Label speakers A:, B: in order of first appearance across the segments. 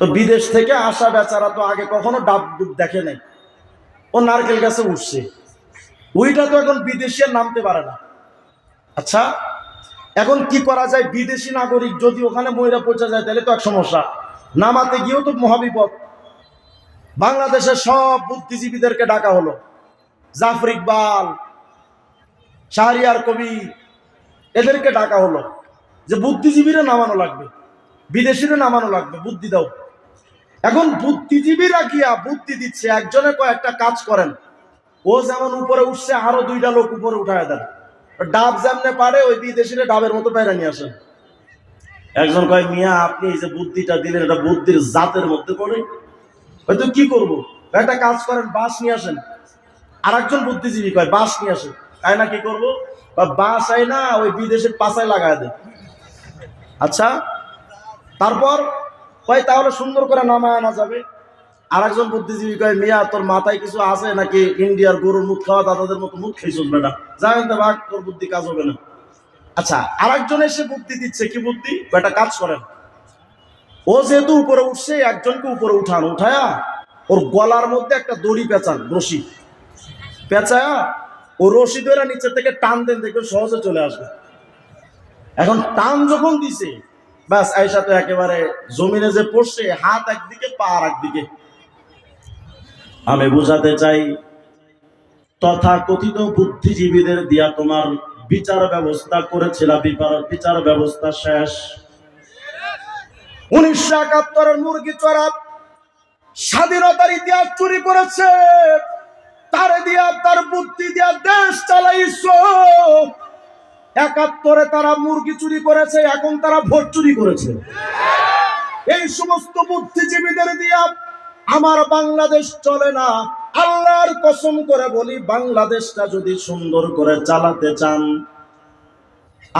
A: তো বিদেশ থেকে আসা বেচারা তো আগে কখনো ডাব ডুব দেখে নাই। ও নারকেল গাছে উঠছে। ওইটা তো এখন বিদেশি নামতে পারে না। আচ্ছা এখন কি করা যায়? বিদেশি নাগরিক যদি ওখানে মহিলা পৌঁছা যায়, তাহলে তো এক সমস্যা। নামাতে গিয়েও তো মহাবিপদ। বাংলাদেশের সব বুদ্ধিজীবীদেরকে ডাকা হলো। জাফর ইকবাল, শাহরিয়ার কবি, এদেরকে ডাকা হলো। যে বুদ্ধিজীবীরা নামানো লাগবে, বিদেশিরা নামানো লাগবে। বুদ্ধি দাও। এখন বুদ্ধিজীবীরা গিয়া বুদ্ধি দিচ্ছে, একজনে কয়েকটা কাজ করেন। ও যেমন উপরে উঠছে, আরও দুইটা লোক উপরে উঠায় দেন। ডাব যেমনে পারে, ওই বিদেশিরা ডাবের মতো বাইরে নিয়ে আসেন। একজন কয়, মিয়া, আপনি এই যে বুদ্ধিটা দিলেন, এটা বুদ্ধির জাতের মধ্যে পড়ে। হয়তো কি করব? একটা কাজ করেন বাস নিয়ে আসেন। আর একজন বুদ্ধিজীবী কয় বাস নিয়ে আসেন। তাই না, কি করব? বাস আয় না ওই বিদেশের পাশায় লাগায় দেয় আচ্ছা তারপর কয় তাহলে সুন্দর করে নামায় আনা যাবে। আর একজন বুদ্ধিজীবী কয়, মিয়া, তোর মাথায় কিছু আছে নাকি? ইন্ডিয়ার গরুর মুখ খাওয়া দাদাদের মতো মুখ খেয়ে চলবে না জানেন তো ভাগ, তোর বুদ্ধি কাজ হবে না। আচ্ছা আর একজন এসে বুদ্ধি দিচ্ছে। কি বুদ্ধি? বেটা, কাজ করেন। ও যেহেতু উপরে উঠছে, একজনকে উপরে উঠান। উঠায়া ওর গলার মধ্যে একটা দড়ি পেঁচান, রশি। পেঁচায়া ও রশি ধরে নিচের থেকে টান দেন দেখবে সহজে চলে আসবে। এখন টান যখন দিছে ব্যাস আইসা তো একেবারে জমিনে যে পড়ছে, হাত একদিকে, পা আর একদিকে আমি বুঝাতে চাই তথা কথিত বুদ্ধিজীবীদের দিয়া তোমার বিচার ব্যবস্থা করেছিল বিচার ব্যবস্থা শেষ। উনিশশো একাত্তরের মুরগি চড়া স্বাধীনতার ইতিহাস চুরি করেছে। তার দিয়া, তার বুদ্ধি দিয়া দেশ একাত্তরে তারা মুরগি চুরি করেছে, এখন তারা ভোট চুরি করেছে। এই সমস্ত বুদ্ধিজীবীদের দিয়া আমার বাংলাদেশ চলে না। আল্লাহর কসম করে বলি, বাংলাদেশটা যদি সুন্দর করে চালাতে চান,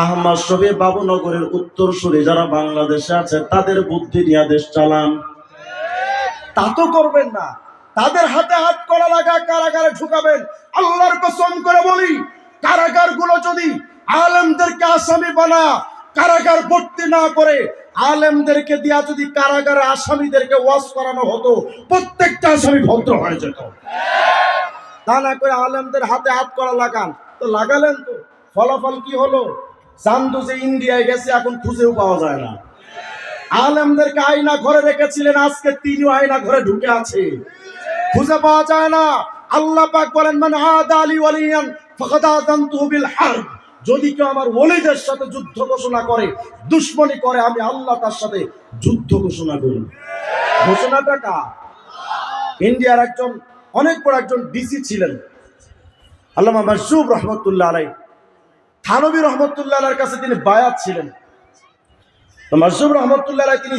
A: আহমদ শফি বাবুনগরের উত্তরসূরি যারা বাংলাদেশে আছে, তাদের বুদ্ধি নিয়ে দেশ চালান। তা তো করবেন না। তাদের হাতে হাত করা লাগা কারাগারে ঢুকাবেন। আল্লাহর কসম করে বলি কারাগারগুলো যদি আলেমদেরকে আসামি বানা, কারাগার ভর্তি না করে আলেমদেরকে দিয়া যদি কারাগারে আসামিদেরকে ওয়াশ করানো হতো, প্রত্যেকটা আসামি ভদ্র হয়ে যেত। তা না করে আলেমদের হাতে হাত করা লাগান। তো লাগালেন তো, ফলাফল কি হলো? চান্দু যে ইন্ডিয়ায় গেছে, এখন খুঁজেও পাওয়া যায় না। আলেমদেরকে আয়না ঘরে রেখেছিলেন, আজকে তিনিও আয়না ঘরে ঢুকে আছে। খুঁজে পাওয়া যায় না। আল্লাহ পাক বলেন মানে আদা আলী ওয়ালিয়ান, ফাকাদ বিল হারব। যদি কেউ আমার ওলিদের সাথে যুদ্ধ ঘোষণা করে, দুশ্মনী করে, আমি আল্লাহ তার সাথে যুদ্ধ ঘোষণা করি। ঘোষণাটা কার? ইন্ডিয়ার একজন, অনেক বড় একজন ডিসি ছিলেন। আল্লামা মাসুব রহমতুল্লাহ আলাই থানবী রহমতুল্লাহ আলার কাছে তিনি বায়াত ছিলেন। মাসুব রহমতুল্লাহ আলাই তিনি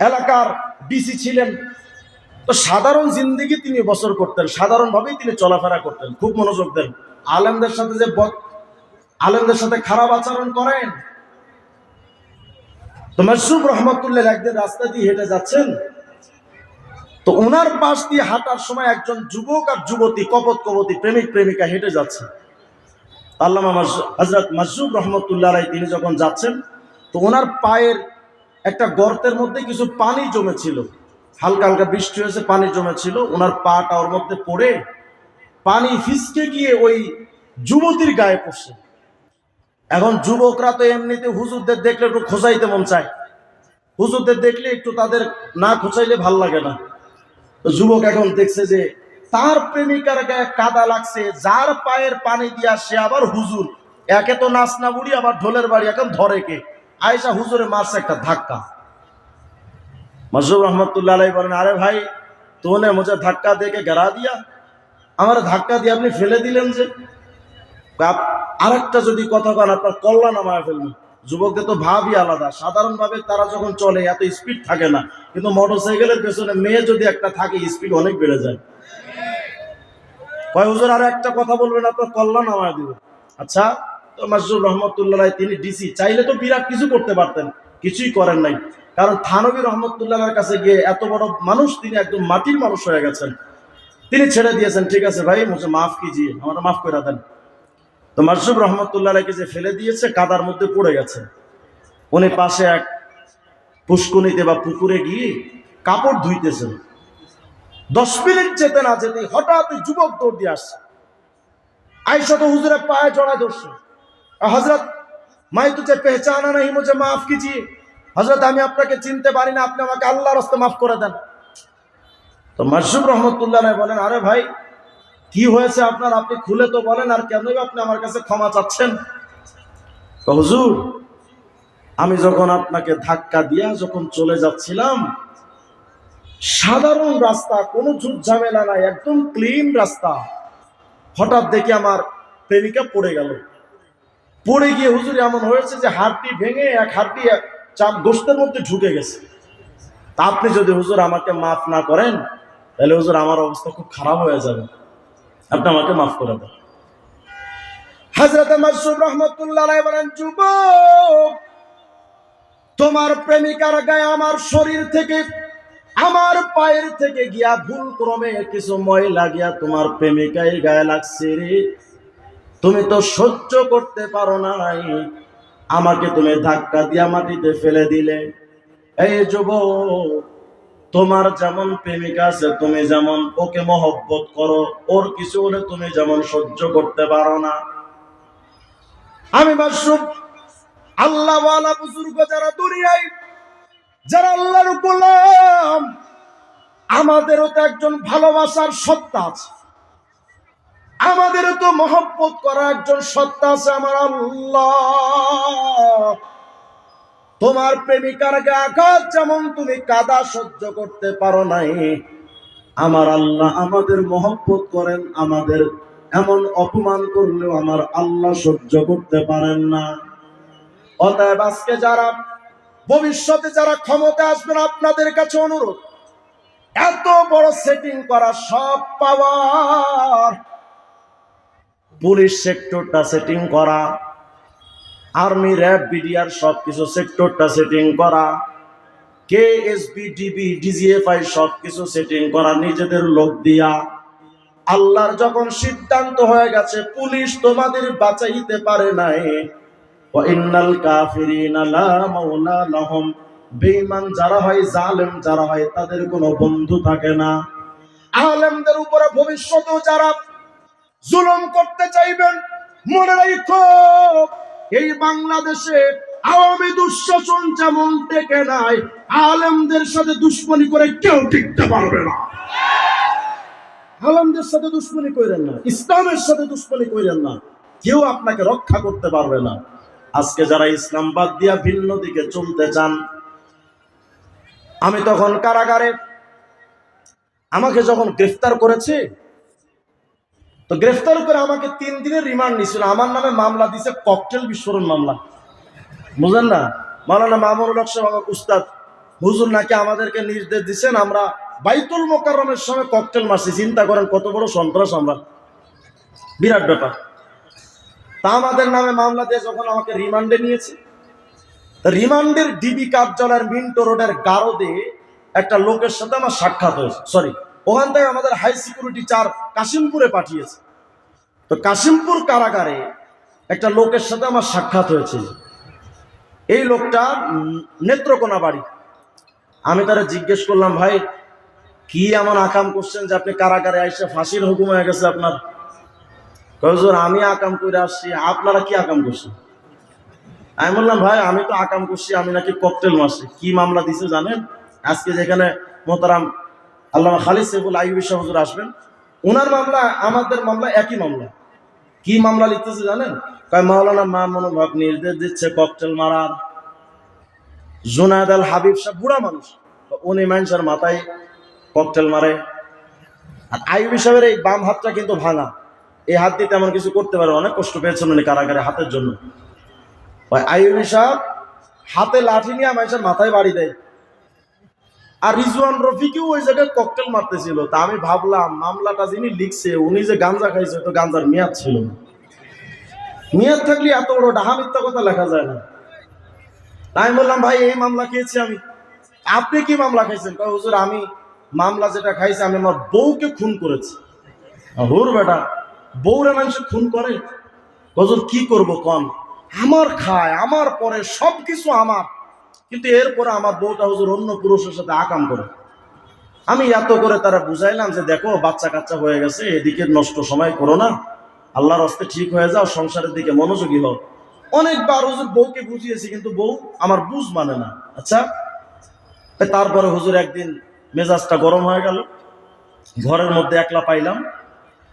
A: এলাকার ডিসি ছিলেন। তো সাধারণ জিন্দিগি তিনি বছর করতেন, সাধারণভাবেই তিনি চলাফেরা করতেন, খুব মনোযোগ দেন। আলেমদের সাথে যে আলেমদের সাথে খারাপ আচরণ করেন। তো মাসুব রহমতুল্লাহ একদিন রাস্তা দিয়ে হেঁটে যাচ্ছেন। তো ওনার পাশ দিয়ে হাঁটার সময় একজন যুবক আর যুবতী কপত কবতী প্রেমিক, প্রেমিকা হেঁটে যাচ্ছে। আল্লামা হজরত মাসুব রহমতুল্লাহ আলাই তিনি যখন যাচ্ছেন, তো ওনার পায়ের একটা গর্তের মধ্যে কিছু পানি জমেছিল। হালকা হালকা বৃষ্টি হয়েছে, পানি জমেছিল। ওনার পাটা ওর মধ্যে পড়ে পানি ফিসকে গিয়ে ওই যুবতীর গায়ে পড়ছে। এখন যুবকরা তো এমনিতে হুজুরদের দেখলে একটু খোঁচাইতে মন চায়। হুজুরদের দেখলে একটু তাদের না খোঁচাইলে ভালো লাগে না। যুবক এখন দেখছে যে তার প্রেমিকার গায়ে কাদা লাগছে, যার পায়ের পানি দিয়া সে আবার হুজুর। একে তো নাচ না বুড়ি, আবার ঢোলের বাড়ি এখন ধরে কে? আয়সা হুজুরে মারছে একটা ধাক্কা। মজুব রহমতুল্লাহ বলেন, আরে ভাই তোনে মুঝে ধাক্কা দেখে গেরা দিয়া, আমার ধাক্কা দিয়ে আপনি ফেলে দিলেন যে? আর একটা যদি কথা কন, আপনার কল্যাণ আমায় ফেলবেন যুবকদের তো ভাবই আলাদা। সাধারণভাবে তারা যখন চলে, এত স্পিড থাকে না। কিন্তু মোটর সাইকেলের পেছনে মেয়ে যদি একটা থাকে স্পিড অনেক বেড়ে যায়। কয়, হুজুর, আর একটা কথা বলবেন, আপনার কল্যাণ আমায় দিব। আচ্ছা তো মাসুর রহমতুল্লাহ তিনি ডিসি চাইলে তো বিরাট কিছু করতে পারতেন, কিছুই করেন নাই। কারণ থানবী রহমতুল্লাহর কাছে গিয়ে এত বড় মানুষ, তিনি একদম মাটির মানুষ হয়ে গেছেন। তিনি ছেড়ে দিয়েছেন, ঠিক আছে ভাই, মুঝে মাফ কিজিয়ে আমার মাফ করে দেন। তো মাসুব রহমতুল্লাহকে যে ফেলে দিয়েছে, কাদার মধ্যে পড়ে গেছে। উনি পাশে এক পুষ্কনিতে বা পুকুরে গিয়ে কাপড় ধুইতেছেন। দশ মিনিট যেতে না যেতে হঠাৎ যুবক দৌড় দিয়ে আসছে। আইসা তো হুজুরের পায়ে জড়া ধরছে। হজরত মাই তুচে পেহচানা নাই মুঝে মাফ কিছি হজরত আমি আপনাকে চিনতে পারি না, আপনি আমাকে আল্লাহর রাস্তা মাফ করে দেন। তো মাসুব রহমতুল্লাহ বলেন, আরে ভাই কি হয়েছে আপনার? আপনি খুলে তো বলেন, আর কেন আপনি আমার কাছে ক্ষমা চাচ্ছেন? হুজুর, আমি যখন আপনাকে ধাক্কা দিয়া যখন চলে যাচ্ছিলাম, সাধারণ রাস্তা, কোনো ঝুট ঝামেলা নাই, একদম ক্লিন রাস্তা। হঠাৎ দেখি আমার প্রেমিকা পড়ে গেল। পড়ে গিয়ে হুজুর, এমন হয়েছে যে হাড়টি ভেঙে এক হাড়টি চাপ গোস্তের মধ্যে ঢুকে গেছে। তা আপনি যদি হুজুর আমাকে মাফ না করেন, তাহলে হুজুর আমার অবস্থা খুব খারাপ হয়ে যাবে। আপনি আমাকে মাফ করে দেন। হাজরত মাসুদ রহমতুল্লাহ আলাইহি বলেন, যুবক, তোমার প্রেমিকার গায়ে আমার শরীর থেকে, আমার পায়ের থেকে গিয়া ভুল ক্রমে কিছু ময়লা গিয়া তোমার প্রেমিকার গায়ে লাগছে রে। তুমি তো সহ্য করতে পারো নাই। আমাকে তুমি ধাক্কা দিয়া মাটিতে ফেলে দিলে। এই যুবক তোমার যেমন প্রেমিকা আছে, তুমি যেমন ওকে মহব্বত করো, ওর কিছু হলে তুমি যেমন সহ্য করতে পারো না। আমি মাসুম আল্লাহ বুজুর্গ যারা দুনিয়ায়, যারা আল্লাহর গোলাম, আমাদেরও তো একজন ভালোবাসার সত্তা আছে। আমাদেরও তো মহব্বত করা একজন সত্তা আছে, আমার আল্লাহ। তোমার প্রেমিকার আঘাত যেমন তুমি কাদা সহ্য করতে পারো নাই। আমার আল্লাহ আমাদের মহব্বত করেন, আমাদের এমন অপমান করলেও আমার আল্লাহ সহ্য করতে পারেন না। অতএব আজকে যারা ভবিষ্যতে যারা ক্ষমতা আসবেন, আপনাদের কাছে অনুরোধ, এত বড় সেটিং করা সব পাওয়ার পুলিশ সেক্টরটা সেটিং করা। আর্মি, র্যাব, বিডিআর সব কিছু সেক্টরটা সেটিং করা। কে এসবি ডিবি ডিজিএফআই সব কিছু সেটিং করা, নিজেদের লোক দিয়া। আল্লাহর যখন সিদ্ধান্ত হয়ে গেছে, পুলিশ তোমাদের বাঁচাইতে পারে নাই। ইন্নাল কাফিরিনা লা মাওলা লাহুম। বেঈমান যারা হয়, জালেম যারা হয়, তাদের কোনো বন্ধু থাকে না। আলেমদের উপরে ভবিষ্যতেও যারা জুলুম করতে চাইবেন, মনে রাখো এই বাংলাদেশে আওয়ামী দুঃশাসন যেমন টেকে নাই আলেমদের সাথে দুশ্মনী করে কেউ টিকতে পারবে না। আলেমদের সাথে দুশ্মনী করেন না, ইসলামের সাথে দুশ্মনী করেন না, কেউ আপনাকে রক্ষা করতে পারবে না। আজকে যারা ইসলাম বাদ দিয়া ভিন্ন দিকে চলতে চান, আমি তখন কারাগারে আমাকে যখন গ্রেফতার করেছে তো গ্রেফতার করে আমাকে তিন দিনের রিমান্ড নিছিল আমার নামে মামলা দিছে ককটেল বিস্ফোরণ মামলা। বুঝলেন না? মাওলানা মামুনুল হক সাহেব উস্তাদ। হুজুর নাকি আমাদেরকে নির্দেশ দিচ্ছেন আমরা বাইতুল মোকাররমের সঙ্গে ককটেল মারছি। চিন্তা করেন কত বড় সন্ত্রাস আমরা। বিরাট ব্যাপার। তা আমাদের নামে মামলা দিয়ে যখন আমাকে রিমান্ডে নিয়েছে রিমান্ডের ডিবি কার্যালয়ের মিন্টো রোডের গারদে একটা লোকের সাথে আমার সাক্ষাৎ হয়েছে। সরি ওখান থেকে আমাদের হাই সিকিউরিটি চার কাশিমপুরে পাঠিয়েছে। তো কাশিমপুর কারাগারে একটা লোকের সাথে আমার সাক্ষাৎ হয়েছে এই লোকটা নেত্রকোনা বাড়ি। আমি তারা জিজ্ঞেস করলাম, ভাই, কি এমন আকাম করছেন যে আপনি কারাগারে আইসে ফাঁসির হুকুম হয়ে গেছে আপনার? কয়জন আমি আকাম করে আসছি। আপনারা কি আকাম করছেন? আমি বললাম, ভাই, আমি তো আকাম করছি, আমি নাকি ককটেল মারছি। কি মামলা দিছে জানেন? আজকে যেখানে মোতারাম আল্লাহ খালিদ সেফুল আইবি শাহ আসবেন। ওনার মামলা, আমাদের মামলা একই মামলা। কি মামলা লিখতেছে জানেন? কয়, মাওলানা মামুনুল হক নির্দেশ দিচ্ছে ককটেল মারার। জুনায়দ আল হাবিব সাহেব বুড়া মানুষ। উনি মানুষের মাথায় ককটেল মারে। আর আইবি সাহেবের এই বাম হাতটা কিন্তু ভাঙা। এই হাত দিয়ে তেমন কিছু করতে পারে, অনেক কষ্ট পেয়েছেন উনি কারাগারে হাতের জন্য। আইবি সাহেব হাতে লাঠি নিয়ে মানুষের মাথায় বাড়ি দেয়। আর রিজওয়ান রফিকেও ওই জায়গায় ককটেল মারতেছিল। তা আমি ভাবলাম, মামলাটা যিনি লিখছে, উনি যে গাঞ্জা খাইছে, তো গাঞ্জার মেয়াদ ছিল। মেয়াদ থাকলে এত বড় ডাহা মিথ্যা কথা লেখা যায় না। আমি বললাম, ভাই, এই মামলা খেয়েছি আমি। আপনি কি মামলা খাইছেন? কয়, হুজুর, আমি মামলা যেটা খাইছি, আমি আমার বউকে খুন করেছি। হুর বেটা, বউরা মানুষ খুন করে? হুজুর, কি করব কন? আমার খায়, আমার পরে সব কিছু আমার। কিন্তু এরপরে আমার বউটা হুজুর অন্য পুরুষের সাথে আকাম করে। আমি এত করে তারা বুঝাইলাম যে দেখো বাচ্চা কাচ্চা হয়ে গেছে, এদিকে নষ্ট সময় করো না। আল্লাহর হস্তে ঠিক হয়ে যাও, সংসারের দিকে মনোযোগী হও। অনেকবার হুজুর বউকে বুঝিয়েছি, কিন্তু বউ আমার বুঝ মানে না। আচ্ছা তারপরে হুজুর একদিন মেজাজটা গরম হয়ে গেল। ঘরের মধ্যে একলা পাইলাম।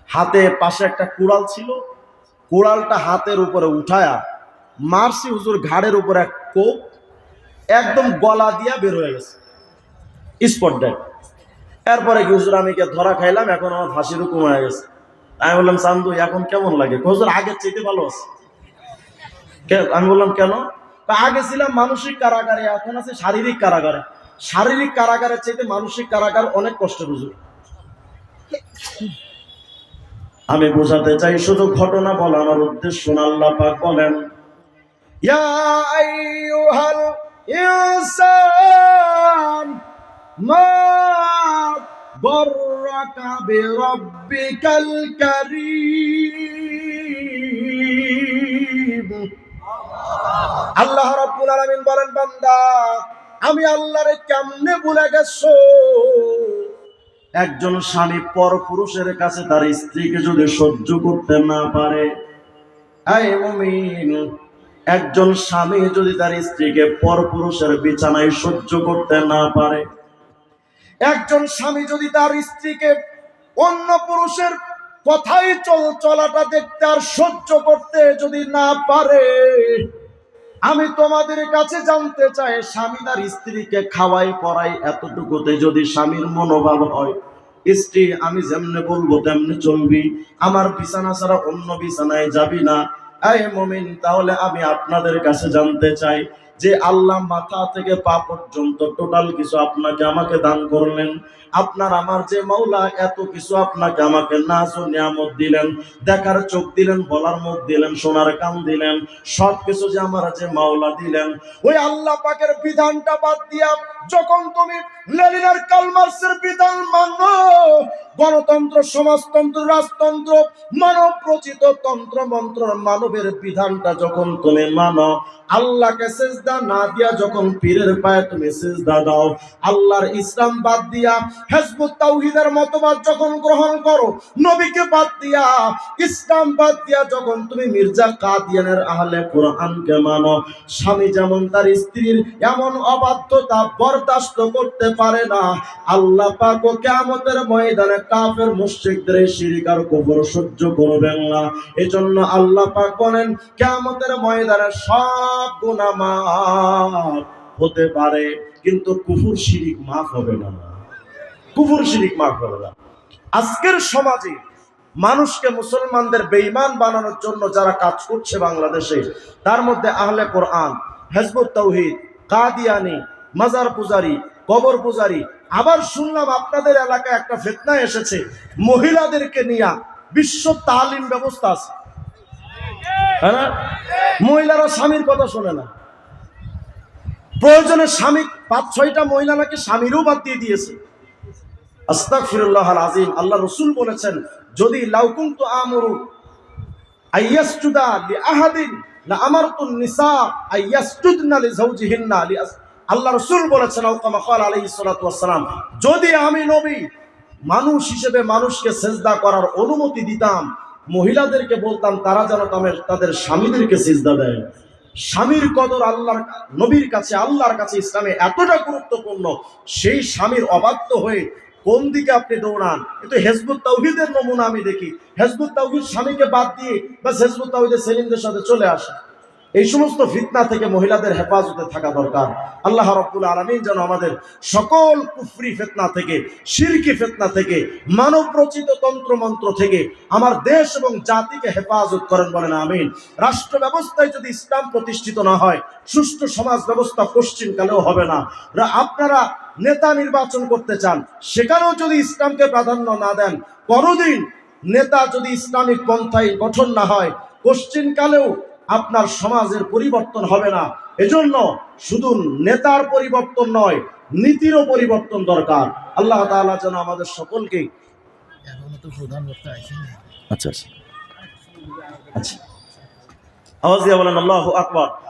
A: হাতে পাশে একটা কুড়াল ছিল। কুড়ালটা হাতের উপরে উঠায়া মারছি হুজুর ঘাড়ের উপরে এক কোপ। একদম গলা দিয়া বের হয়ে গেছে। স্পট ডেড এরপরে কি, হুজুর, আমি কে ধরা খাইলাম? এখন আমার ফাঁসির হুকুম হয়ে গেছে। আমি বললাম চান্দু এখন কেমন লাগে? হুজুর, আগের চাইতে ভালো আছে। আমি বললাম, কেন? আগে ছিলাম মানসিক কারাগারে, এখন আছে শারীরিক কারাগারে। শারীরিক কারাগারের চাইতে মানসিক কারাগার অনেক কষ্টের হুজুর। আমি বোঝাতে চাই, শুধু ঘটনা বলা, আমার উদ্দেশ্য আল্লাহ পাক বলেন, ইয়া আইয়ুহাল ইনসান, মা গররাকা বিরাব্বিকাল কারীম। আল্লাহ রাব্বুল আলামিন বলেন, বান্দা, আমি আল্লাহরে কেমনে ভুলে গেছো? একজন স্বামী পর পুরুষের কাছে তার স্ত্রীকে যদি সহ্য করতে না পারে আয় মুমিন একজন স্বামী যদি তার স্ত্রীকে পর পুরুষের বিছানায় সহ্য করতে না পারে, একজন স্বামী যদি তার স্ত্রীকে অন্য পুরুষের কথাই চল, চলাটা দেখতে আর সহ্য করতে যদি না পারে, আমি তোমাদের কাছে জানতে চাই, স্বামী তার স্ত্রীকে খাওয়াই পড়াই এতটুকুতে যদি স্বামীর মনোভাব হয়, স্ত্রী আমি যেমনে বলব তেমনি চলবি, আমার বিছানা ছাড়া অন্য বিছানায় যাবি না এই তাহলে আমি আপনাদের কাছে জানতে চাই যে আল্লাহ মাথা থেকে পা পর্যন্ত টোটাল কিছু আপনাকে আমাকে দান করলেন। আপনার আমার যে মাওলা, এত কিছু আপনাকে আমাকে নাচ ও নিয়ামত দিলেন, দেখার চোখ দিলেন, বলার মুখ দিলেন সোনার কান দিলেন সব কিছু যে আমার যে মাওলা দিলেন। ওই আল্লাহ পাকের বিধানটা বাদ দিয়া যখন তুমি লেলিনার কালমার্সের বিধান মানো, গণতন্ত্র, সমাজতন্ত্র, রাজতন্ত্র, মানব রচিত তন্ত্র, মন্ত্র, মানবের বিধানটা যখন তুমি মানো, আল্লাহকে সেজদা না দিয়া যখন পীরের পায়ে তুমি সেজদা দাও, আল্লাহর ইসলাম বাদ দিয়া, হেজবুত তাওহীদের মতবাদ যখন গ্রহণ করো, নবীকে বাদ দিয়া, ইসলাম বাদ দিয়া যখন তুমি মির্জা কাদিয়ানের আহলে কোরআনকে মানো, স্বামী যেমন তার স্ত্রীর এমন অবাধ্যতা বরদাস্ত করতে পারে না। আল্লাহ পাক ও কিয়ামতের ময়দানে কাফের মুশরিকদের শিরক আর কুফর সহ্য করবেন না। এজন্য আল্লাহ পাক বলেন, কিয়ামতের ময়দানে সব গুনাহ মাফ হতে পারে, কিন্তু কুফর শিরিক মাফ হবে না। কুফর শিরিক মাফ হবে না। আজকের সমাজে মানুষকে মুসলমানদের বেঈমান বানানোর জন্য যারা কাজ করছে বাংলাদেশে, তার মধ্যে আহলে কোরআন, হেজবুত তৌহিদ, কাদিয়ানি মাজার পূজারি, কবর পূজারি, আবার শুনলাম আপনাদের এলাকায় একটা ফেতনা এসেছে, মহিলাদেরকে নিয়ে বিশ্ব তালিম ব্যবস্থা আছে। হ্যাঁ মহিলারা স্বামীর কথা শোনে না। প্রয়োজনে স্বামী, পাঁচ ছয়টা মহিলা নাকি স্বামীরও বাদ দিয়ে দিয়েছে। আস্তাগফিরুল্লাহ আল আজিম আল্লাহ রসুল বলেছেন, যদি লাউকুম তো আমরু আইয়াসজুদা লি আহাদিন, লা আমারতুন নিসা আইয়াসজুদনা লি যাওজিহিন্না লি আল্লাহ রসুল বলেছেন ওয়াসসালাম, যদি আমি নবী, মানুষ হিসেবে মানুষকে সেজদা করার অনুমতি দিতাম, মহিলাদেরকে বলতাম, তারা যেন তাদের স্বামীদেরকে সিজদা দেয়। স্বামীর কদর আল্লাহর, নবীর কাছে, আল্লাহর কাছে ইসলামে এতটা গুরুত্বপূর্ণ, সেই স্বামীর অবাধ্য হয়ে কোন দিকে আপনি দৌড়ান? কিন্তু হেজবুত তাওহিদের নমুনা আমি দেখি। হেজবুত তাওহিদ স্বামীকে বাদ দিয়ে বা হেজবুত তাওহিদের সেলিমদের সাথে চলে আসে। এই সমস্ত ফিতনা থেকে মহিলাদের হেফাজতে থাকা দরকার। আল্লাহ রব্বুল আলমিন যেন আমাদের সকল কুফরি ফেতনা থেকে, শিরকি ফেতনা থেকে মানব রচিত তন্ত্রমন্ত্র থেকে আমার দেশ এবং জাতিকে হেফাজত করেন বলেন, আমিন। রাষ্ট্র ব্যবস্থায় যদি ইসলাম প্রতিষ্ঠিত না হয়, সুষ্ঠু সমাজ ব্যবস্থা পশ্চিমকালেও হবে না। আপনারা নেতা নির্বাচন করতে চান, সেখানেও যদি ইসলামকে প্রাধান্য না দেন কোনোদিন নেতা যদি ইসলামিক পন্থায় গঠন না হয়, পশ্চিমকালেও আপনার সমাজের পরিবর্তন হবে না। এজন্য শুধু নেতার পরিবর্তন নয়, নীতিরও পরিবর্তন দরকার। আল্লাহ তাআলা যেন আমাদের সকলকে আচ্ছা আচ্ছা। আচ্ছা। আওয়াজ দিয়ে বলেন, আল্লাহ আকবার।